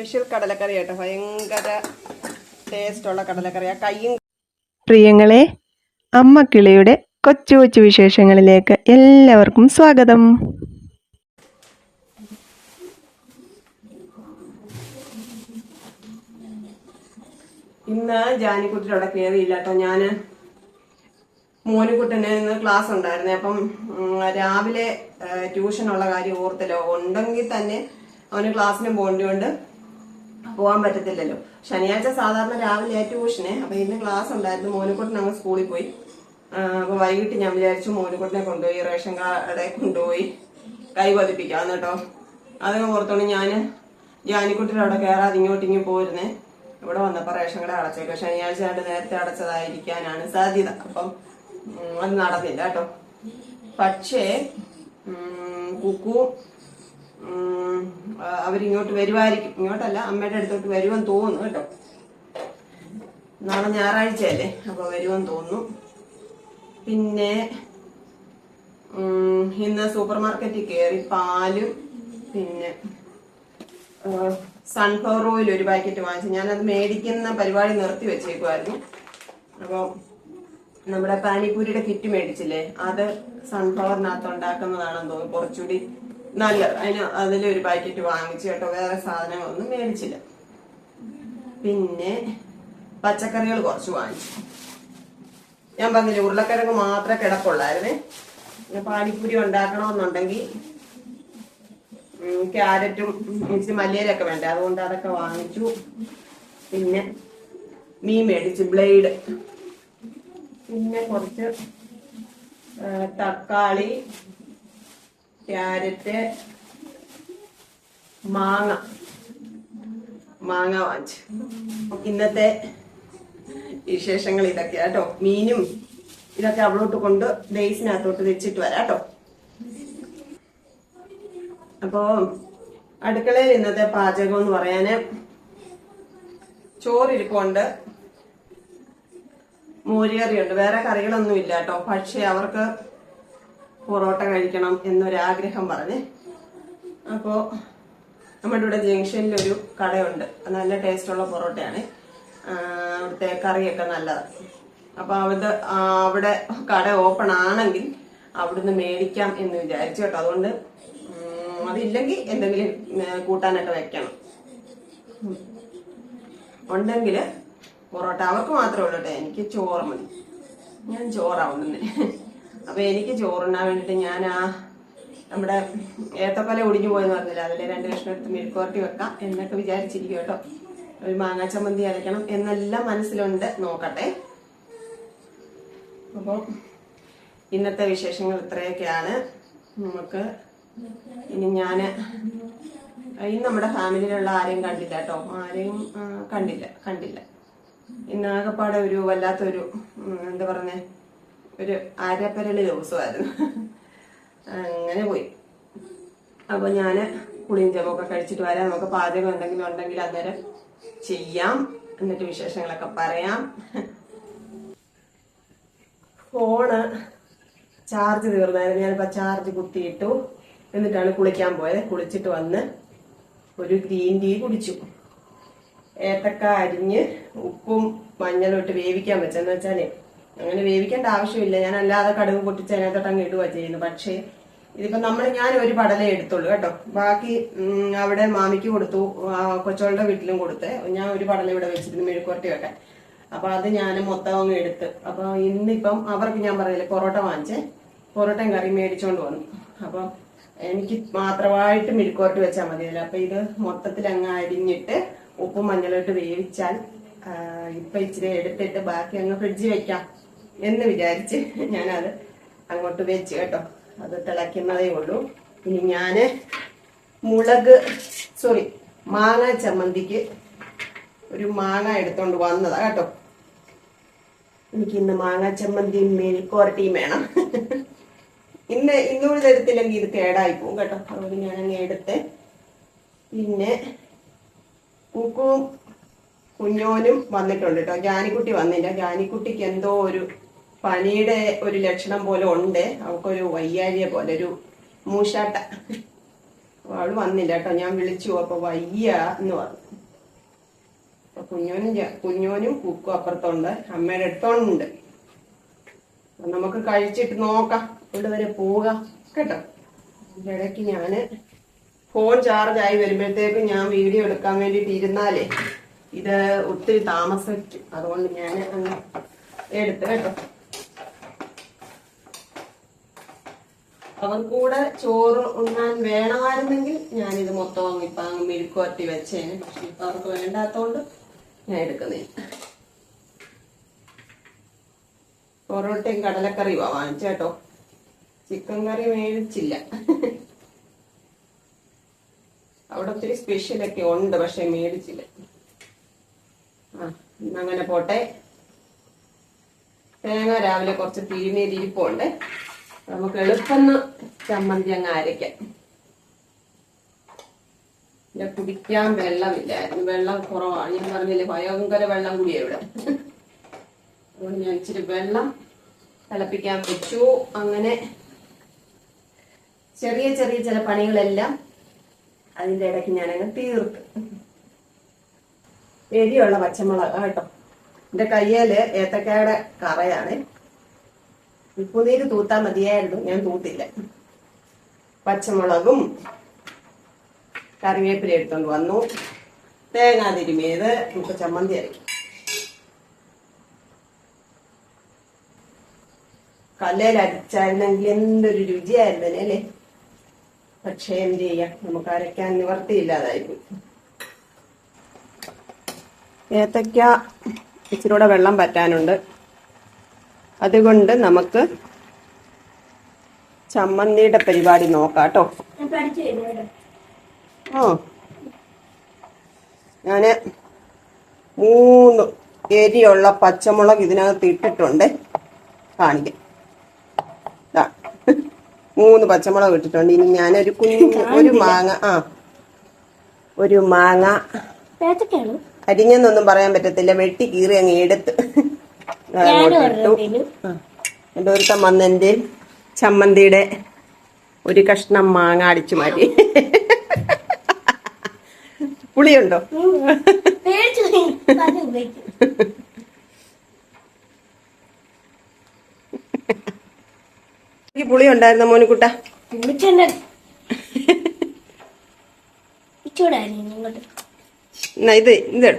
Special കടലക്കറി കേട്ടോ. ഭയങ്കര ടേസ്റ്റുള്ള കടലക്കറി. ആ കയ്യും പ്രിയങ്ങളെ അമ്മ കിളിയുടെ കൊച്ചു കൊച്ചു വിശേഷങ്ങളിലേക്ക് എല്ലാവർക്കും സ്വാഗതം. ഇന്ന് ജാനിക്കുട്ടിയുടെ അവിടെ കയറിയില്ല കേട്ടോ. ഞാൻ മോനുകുട്ടന് ഇന്ന് ക്ലാസ് ഉണ്ടായിരുന്നേ. അപ്പം രാവിലെ രാവിലെ ട്യൂഷനുള്ള കാര്യം ഓർത്തല്ലോ. ഉണ്ടെങ്കിൽ തന്നെ അവന് ക്ലാസ്സിന് പോകേണ്ടതുകൊണ്ട് പോകാൻ പറ്റത്തില്ലല്ലോ. ശനിയാഴ്ച സാധാരണ രാവിലെ ട്യൂഷന്. അപ്പൊ ഇന്ന് ക്ലാസ് ഉണ്ടായിരുന്നു. മോനുകുട്ടൻ അങ്ങ് സ്കൂളിൽ പോയി. അപ്പൊ വൈകിട്ട് ഞാൻ വിചാരിച്ചു മോനുകുട്ടനെ കൊണ്ടുപോയി റേഷൻ കാർഡ് കൊണ്ടുപോയി കൈ പതിപ്പിക്കാം കേട്ടോ. അതൊക്കെ ഓർത്തോണ്ട് ഞാൻ ജാനിക്കുട്ടിയുടെ അവിടെ കയറാതെ ഇങ്ങോട്ട് ഇങ്ങ് പോരുന്നേ ഇവിടെ വന്നപ്പോ റേഷൻ കട അടച്ചേക്കും ശനിയാഴ്ച ആയിട്ട് നേരത്തെ അടച്ചതായിരിക്കാനാണ് സാധ്യത. അപ്പം അത് നടന്നില്ല കേട്ടോ. പക്ഷേ കുക്കു അവരിങ്ങോട്ട് വരുമായിരിക്കും ഇങ്ങോട്ടല്ല അമ്മയുടെ അടുത്തോട്ട് വരുമെന്ന് തോന്നുന്നു കേട്ടോ. നാളെ ഞായറാഴ്ചയല്ലേ അപ്പൊ വരുമെന്ന് തോന്നുന്നു. പിന്നെ ഇന്ന് സൂപ്പർ മാർക്കറ്റിൽ കയറി പാലും പിന്നെ സൺഫ്ലവർ ഓയിൽ ഒരു പാക്കറ്റ് വാങ്ങിച്ചു. ഞാനത് മേടിക്കുന്ന പരിപാടി നിർത്തി വെച്ചേക്കുമായിരുന്നു അപ്പോൾ നമ്മുടെ പാനിപ്പൂരിയുടെ കിറ്റ് മേടിച്ചില്ലേ? അത് സൺഫ്ലവറിനകത്ത് ഉണ്ടാക്കുന്നതാണെന്ന് തോന്നുന്നു. കുറച്ചുകൂടി നല്ലത് അതിന് അതിലൊരു പാക്കറ്റ് വാങ്ങിച്ചു കേട്ടോ. വേറെ സാധനങ്ങളൊന്നും മേടിച്ചില്ല. പിന്നെ പച്ചക്കറികൾ കുറച്ച് വാങ്ങിച്ചു. ഞാൻ പറഞ്ഞില്ല ഉരുളക്കിഴങ്ങ് മാത്രമേ കിടപ്പുള്ളായിരുന്നേ. പിന്നെ പാനിപ്പൂരി ഉണ്ടാക്കണമെന്നുണ്ടെങ്കിൽ ക്യാരറ്റും ഇച്ചിരി മല്ലിയിലൊക്കെ വേണ്ടേ. അതുകൊണ്ട് അതൊക്കെ വാങ്ങിച്ചു. പിന്നെ മീൻ മേടിച്ചു ബ്ലേഡ്. പിന്നെ കുറച്ച് തക്കാളി ക്യാരറ്റ് മാങ്ങ. മാങ്ങ വാങ്ങിച്ചു. ഇന്നത്തെ വിശേഷങ്ങൾ ഇതൊക്കെയാ കേട്ടോ. മീനും ഇതൊക്കെ അവളോട്ട് കൊണ്ട് ബേസിനകത്തോട്ട് വെച്ചിട്ട് വരാം കേട്ടോ. അപ്പോ അടുക്കളയിൽ ഇന്നത്തെ പാചകം എന്ന് പറയാന് ചോറിരിപ്പുണ്ട്. മോരുകറിയുണ്ട്. വേറെ കറികളൊന്നും ഇല്ല കേട്ടോ. പക്ഷെ അവർക്ക് പൊറോട്ട കഴിക്കണം എന്നൊരാഗ്രഹം പറഞ്ഞ്. അപ്പോ നമ്മുടെ ഇവിടെ ജംഗ്ഷനിലൊരു കടയുണ്ട്. നല്ല ടേസ്റ്റുള്ള പൊറോട്ടയാണ്. അവിടുത്തെ കറിയൊക്കെ നല്ലതാണ് അപ്പൊ അവിടെ അവിടെ കട ഓപ്പൺ ആണെങ്കിൽ അവിടുന്ന് മേടിക്കാം എന്ന് വിചാരിച്ചു കേട്ടോ. അതുകൊണ്ട് അതില്ലെങ്കിൽ എന്തെങ്കിലും കൂട്ടാനൊക്കെ വെക്കണം. ഉണ്ടെങ്കിൽ പൊറോട്ട അവർക്ക് മാത്രമേ ഉള്ളൂ കേട്ടോ. എനിക്ക് ചോറ് മതി. ഞാൻ ചോറാവുന്നേ അപ്പൊ എനിക്ക് ചോറുണ്ണാൻ വേണ്ടിട്ട് ഞാൻ ആ നമ്മുടെ ഏത്തപ്പല ഒടിഞ്ഞു പോയെന്ന് പറഞ്ഞില്ല? അതിലെ രണ്ട് കഷ്ണം എടുത്ത് മെഴുക്കുവരട്ടി വെക്കാം എന്നൊക്കെ വിചാരിച്ചിരിക്കും കേട്ടോ. ഒരു മാങ്ങാ ചമ്മന്തി അരയ്ക്കണം എന്നെല്ലാം മനസ്സിലുണ്ട്. നോക്കട്ടെ. അപ്പോൾ ഇന്നത്തെ വിശേഷങ്ങൾ ഇത്രയൊക്കെയാണ്. നമുക്ക് ഇനി ഞാൻ ഇന്ന് നമ്മുടെ ഫാമിലിയിലുള്ള ആരെയും കണ്ടില്ല കേട്ടോ. ആരെയും കണ്ടില്ല കണ്ടില്ല. ഇന്നാകപ്പാടെ ഒരു വല്ലാത്തൊരു എന്താ പറഞ്ഞേ? ഒരു അരപ്പരൽ ദിവസമായിരുന്നു. അങ്ങനെ പോയി. അപ്പൊ ഞാൻ പുളിയും ജപമൊക്കെ കഴിച്ചിട്ട് വരാം. നമുക്ക് പാചകം എന്തെങ്കിലും ഉണ്ടെങ്കിൽ അന്നേരം ചെയ്യാം. എന്നിട്ട് വിശേഷങ്ങളൊക്കെ പറയാം. ഫോണ് ചാർജ് തീർന്നായിരുന്നു. ഞാനിപ്പോ ചാർജ് കുത്തിയിട്ടു. എന്നിട്ടാണ് കുളിക്കാൻ പോയത്. കുളിച്ചിട്ട് വന്ന് ഒരു ഗ്രീൻ ടീ കുടിച്ചു. ഏത്തക്ക അരിഞ്ഞ് ഉപ്പും മഞ്ഞളും ഇട്ട് വേവിക്കാൻ വെച്ചെന്ന് വെച്ചാൽ അങ്ങനെ വേവിക്കേണ്ട ആവശ്യമില്ല. ഞാൻ അല്ലാതെ കടുക് പൊട്ടിച്ച് അതിനകത്തോട്ട് അങ്ങ് ഇടുക ചെയ്യുന്നു. പക്ഷേ ഇതിപ്പോ നമ്മൾ ഞാൻ ഒരു പടലേ എടുത്തുള്ളൂ കേട്ടോ. ബാക്കി അവിടെ മാമിക്ക് കൊടുത്തു. കൊച്ചോളുടെ വീട്ടിലും കൊടുത്ത്. ഞാൻ ഒരു പടല ഇവിടെ വെച്ചിരുന്നു മെഴുക്കുവരട്ടി വെക്കാൻ. അപ്പൊ അത് ഞാൻ മൊത്തം അങ്ങ് എടുത്ത്. അപ്പൊ ഇന്നിപ്പം അവർക്ക് ഞാൻ പറഞ്ഞില്ലേ പൊറോട്ട വാങ്ങിച്ച്. പൊറോട്ടയും കറി മേടിച്ചോണ്ട് വന്നു. അപ്പം എനിക്ക് മാത്രമായിട്ട് മെഴുക്കുവരട്ടി വെച്ചാൽ മതിയല്ലോ. അപ്പൊ ഇത് മൊത്തത്തിൽ അങ്ങ് അരിഞ്ഞിട്ട് ഉപ്പും മഞ്ഞളിട്ട് വേവിച്ചാൽ ഇപ്പൊ ഇച്ചിരി എടുത്തിട്ട് ബാക്കി അങ്ങ് ഫ്രിഡ്ജിൽ വെക്കാം. എന്ന് വിചാരിച്ച് ഞാനത് അങ്ങോട്ട് വെച്ച് കേട്ടോ. അത് തിളയ്ക്കുന്നതേ ഉള്ളൂ. ഇനി ഞാൻ മുളക് സോറി മാങ്ങ ചമ്മന്തിക്ക് ഒരു മാങ്ങ എടുത്തോണ്ട് വന്നതാ കേട്ടോ. എനിക്ക് ഇന്ന് മാങ്ങ ചമ്മന്തിയും മേൽക്കോരട്ടിയും വേണം. ഇന്ന് ഇന്നൊരു തരത്തില്ലെങ്കിൽ ഇത് കേടായി പോകും കേട്ടോ. അതുകൊണ്ട് ഞാൻ അങ്ങ് എടുത്ത് പിന്നെ കുക്കും കുഞ്ഞോനും വന്നിട്ടുണ്ട് കേട്ടോ. ജാനിക്കുട്ടി വന്നില്ല. ജാനിക്കുട്ടിക്ക് എന്തോ ഒരു പനിയുടെ ഒരു ലക്ഷണം പോലെ ഉണ്ട്. അവൾക്കൊരു വയ്യാഴിയ പോലെ ഒരു മൂശാട്ട. അവൾ വന്നില്ല കേട്ടോ. ഞാൻ വിളിച്ചു അപ്പൊ വയ്യ എന്ന് പറഞ്ഞു. അപ്പൊ കുഞ്ഞോനും കുഞ്ഞോനും കുക്കും അപ്പുറത്തുണ്ട്. അമ്മയുടെ അടുത്തോണ്ട്. നമുക്ക് കഴിച്ചിട്ട് നോക്കാം. ഇവിടെ വരെ പോവുക കേട്ടോ. ഇതിന്റെ ഇടയ്ക്ക് ഞാൻ ഫോൺ ചാർജ് ആയി വരുമ്പോഴത്തേക്ക് ഞാൻ വീഡിയോ എടുക്കാൻ വേണ്ടിട്ട് ഇരുന്നാലേ. ഇത് ഒത്തിരി താമസിക്കും. അതുകൊണ്ട് ഞാൻ എടുത്ത് കേട്ടോ. അവർ കൂടെ ചോറ് ഉണ്ണാൻ വേണമായിരുന്നെങ്കിൽ ഞാനിത് മൊത്തം അങ്ങ് ഇപ്പൊ അങ്ങ് മെഴുക്കുവരട്ടി വെച്ചേനെ. പക്ഷെ ഇപ്പൊ അവർക്ക് വേണ്ടാത്തോണ്ട് ഞാൻ എടുക്കുന്നേ. പൊറോട്ടയും കടലക്കറിയുവാ വാങ്ങിച്ചേട്ടോ. ചിക്കൻ കറി മേടിച്ചില്ല. അവിടെ ഒത്തിരി സ്പെഷ്യലൊക്കെ ഉണ്ട് പക്ഷെ മേടിച്ചില്ല. ആ ഇന്നങ്ങനെ പോട്ടെ. തേങ്ങ രാവിലെ കുറച്ച് പിഴിനീര് ഇരിപ്പുണ്ട് നമുക്ക് എളുപ്പം ചമ്മന്തി അങ്ങ് അരയ്ക്കാം. പിന്നെ കുടിക്കാൻ വെള്ളമില്ലായിരുന്നു. വെള്ളം കുറവാണ് ഞാൻ പറഞ്ഞില്ലേ ഭയങ്കര വെള്ളം കൂടിയാ ഇവിടെ. അതുകൊണ്ട് ഞാൻ ഇച്ചിരി വെള്ളം തിളപ്പിക്കാൻ വെച്ചു. അങ്ങനെ ചെറിയ ചെറിയ ചില പണികളെല്ലാം അതിന്റെ ഇടയ്ക്ക് ഞാനങ്ങ് തീർത്തു. എരിയുള്ള പച്ചമുളക് കേട്ടോ. എന്റെ കയ്യിൽ ഏത്തക്കായുടെ കറയാണ്. ഉപ്പുനീര് തൂത്താ മതിയായിരുന്നു. ഞാൻ തൂത്തില്ല. പച്ചമുളകും കറിവേപ്പില എടുത്തോണ്ട് വന്നു. തേങ്ങാ തിരുമിയത് നമുക്ക് ചമ്മന്തി അരയ്ക്കും. കല്ലേൽ അരച്ചായിരുന്നെങ്കിൽ എന്തൊരു രുചിയായിരുന്നു അല്ലേ? പക്ഷെ എന്ത് ചെയ്യാം? നമുക്ക് അരയ്ക്കാൻ നിവർത്തിയില്ലാതായിപ്പോയി. ഏത്തക്ക ഇച്ചിരൂടെ വെള്ളം പറ്റാനുണ്ട്. അതുകൊണ്ട് നമുക്ക് ചമ്മന്തിയുടെ പരിപാടി നോക്കാം കേട്ടോ. ഓ ഞാൻ മൂന്ന് എരിയുള്ള പച്ചമുളക് ഇതിനകത്ത് ഇട്ടിട്ടുണ്ട്. കാണിക്കാം. മൂന്ന് പച്ചമുളക് ഇട്ടിട്ടുണ്ട്. ഇനി ഞാനൊരു കുഞ്ഞു ഒരു മാങ്ങ ആ. ഒരു മാങ്ങ. അരിഞ്ഞെന്നൊന്നും പറയാൻ പറ്റത്തില്ല. വെട്ടി കീറി അങ്ങ് എടുത്ത്. ഇട്ടു എന്റെ വന്ന് എന്റെ ചമ്മന്തിയുടെ ഒരു കഷ്ണം മാങ്ങ അടിച്ചു മാറ്റി. പുളിയുണ്ടോ? പുളി ഉണ്ടായിരുന്ന മോനിക്കുട്ട. ഇത് ഇത്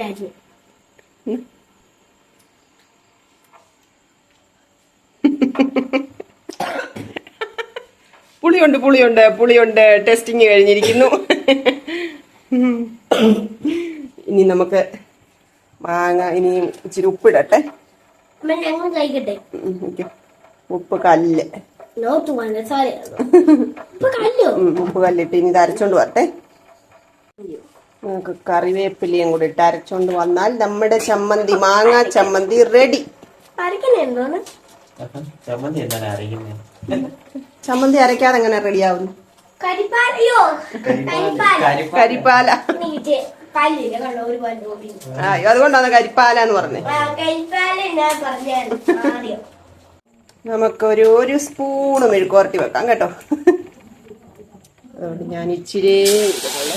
രാജു പുളിയുണ്ട് പുളിയുണ്ട് പുളിയുണ്ട്. ടെസ്റ്റിങ് കഴിഞ്ഞിരിക്കുന്നു. ഇനി നമുക്ക് മാങ്ങ ഇനി ഇച്ചിരി ഉപ്പിടട്ടെ. ഉപ്പ് കല്ലോ. ഉപ്പ് കല്ലിട്ട് ഇനി ഇത് അരച്ചോണ്ട് വരട്ടെ. നമുക്ക് കറിവേപ്പിലയും കൂടി ഇട്ട് അരച്ചോണ്ട് വന്നാൽ നമ്മുടെ ചമ്മന്തി മാങ്ങ ചമ്മന്തി റെഡി ചമ്മന്തി അരക്കാതെ അരയ്ക്കാതെ എങ്ങനെ റെഡിയാവുന്നു കരിപ്പാലയോ കരിപ്പാല. അതുകൊണ്ടാണ് കരിപ്പാല എന്ന് പറഞ്ഞേ നമുക്കൊരു ഒരു സ്പൂണ് മെഴുക്കുവരട്ടി വെക്കാം കേട്ടോ. അതുകൊണ്ട് ഞാൻ ഇച്ചിരി ഇതുപോലെ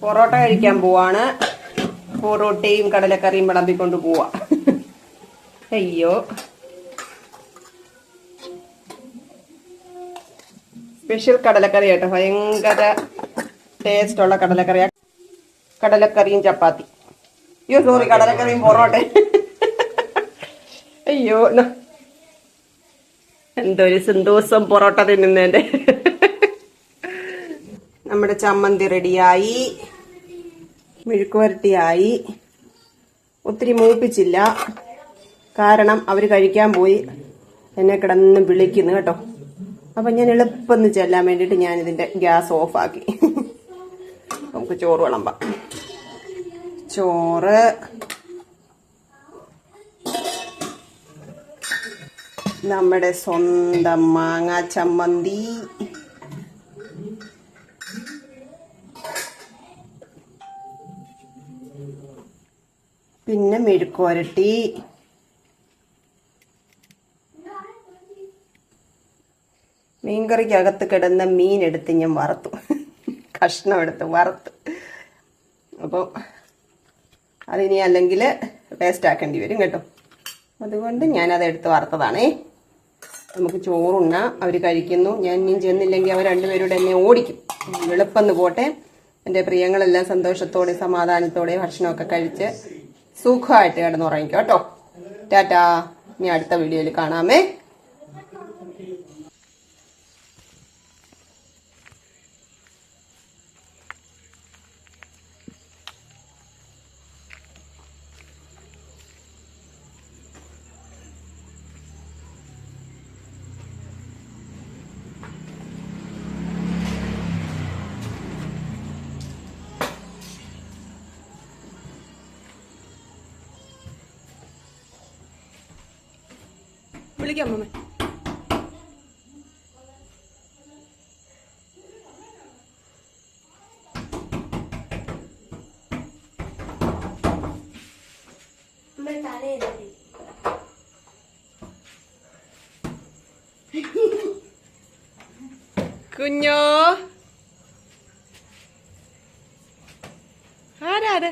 പൊറോട്ട കഴിക്കാൻ പോവാണ്. പൊറോട്ടയും കടലക്കറിയും വിളമ്പിക്കൊണ്ട് പോവാ. അയ്യോ. സ്പെഷ്യൽ കടലക്കറി കേട്ടോ. ഭയങ്കര ടേസ്റ്റ് ഉള്ള കടലക്കറിയാ. കടലക്കറിയും ചപ്പാത്തി. അയ്യോ സോറി കടലക്കറിയും പൊറോട്ട. അയ്യോ എന്തൊരു സന്തോഷം പൊറോട്ട തിന്നുന്നതിന്റെ. നമ്മുടെ ചമ്മന്തി റെഡിയായി മെഴുക്കുവരട്ടിയായി. ഒത്തിരി മൂപ്പിച്ചില്ല. കാരണം അവർ കഴിക്കാൻ പോയി. എന്നെ കിടന്ന് വിളിക്കുന്നു കേട്ടോ. അപ്പൊ ഞാൻ എളുപ്പം ചെല്ലാൻ വേണ്ടിയിട്ട് ഞാൻ ഇതിന്റെ ഗ്യാസ് ഓഫാക്കി. നമുക്ക് ചോറ് വിളമ്പാം. ചോറ്. നമ്മുടെ സ്വന്തം മാങ്ങാ ചമ്മന്തി. പിന്നെ മെഴുക്കുവരട്ടി മീൻകറിക്കകത്ത് കിടന്ന മീൻ എടുത്ത് ഞാൻ വറുത്തു. കഷ്ണം എടുത്ത് വറുത്തു. അപ്പോൾ അതിനി അല്ലെങ്കിൽ വേസ്റ്റ് ആക്കേണ്ടി വരും കേട്ടോ. അതുകൊണ്ട് ഞാനത് എടുത്ത് വറുത്തതാണേ. നമുക്ക് ചോറുണ്ണ അവർ കഴിക്കുന്നു. ഞാൻ ഇനിയും ചെന്നില്ലെങ്കിൽ അവർ രണ്ടുപേരോട് എന്നെ ഓടിക്കും. എളുപ്പന്ന് പോട്ടെ. എന്റെ പ്രിയങ്ങളെല്ലാം സന്തോഷത്തോടെ സമാധാനത്തോടെ ഭക്ഷണമൊക്കെ കഴിച്ച് സുഖമായിട്ട് കിടന്നുറങ്ങിക്കോ കേട്ടോ. ടാറ്റാ. ഇനി അടുത്ത വീഡിയോയിൽ കാണാമേ. വിളിക്കാം അമ്മേ കുഞ്ഞോ? ആരാത്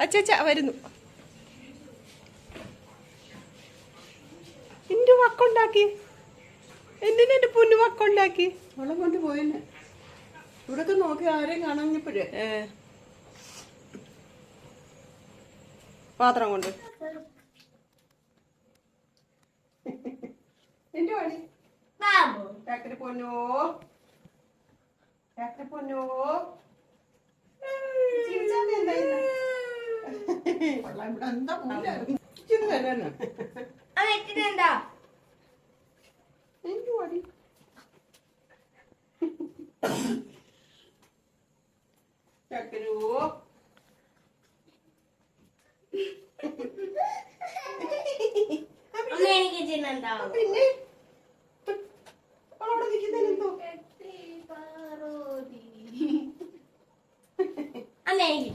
അച്ഛ വരുന്നു. എന്റെ വക്കുണ്ടാക്കി. എന്തിനാ എന്റെ പൊന്നു വക്കുണ്ടാക്കി? അവളെ കൊണ്ട് പോയിന്നെ. ഇവിടൊക്കെ നോക്കി ആരെയും കാണാഞ്ഞപ്പോഴേ പാത്രം കൊണ്ട്. എന്റെ പണി ചക്കര പൊന്നോ. ചക്കര പൊന്നോ. എന്താ കൊള്ളാം ഇവിടെ എന്താ മൂലായിരുന്നു ഇച്ചിരി തരാനാ അത് എത്തിട്ടുണ്ടോ എനിക്ക് മതി. ചക്കരോ. അമ്മ എനിക്ക് പിന്നെ അവളവിടെ നിൽക്കുന്നതിനെന്തോ അമ്മ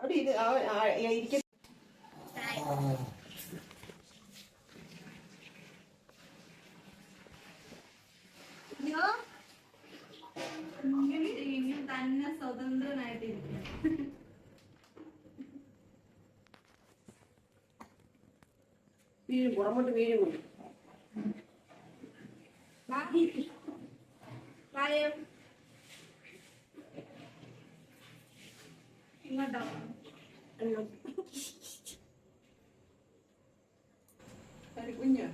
അവിടെ ഇത് ആ- ആ- ഇരിക്ക തന്നെ സ്വതന്ത്രനായിട്ടിരിക്കും വീഴും പുറമോട്ട് വീഴും കൊണ്ട് ഇങ്ങോട്ടോ കുഞ്ഞ്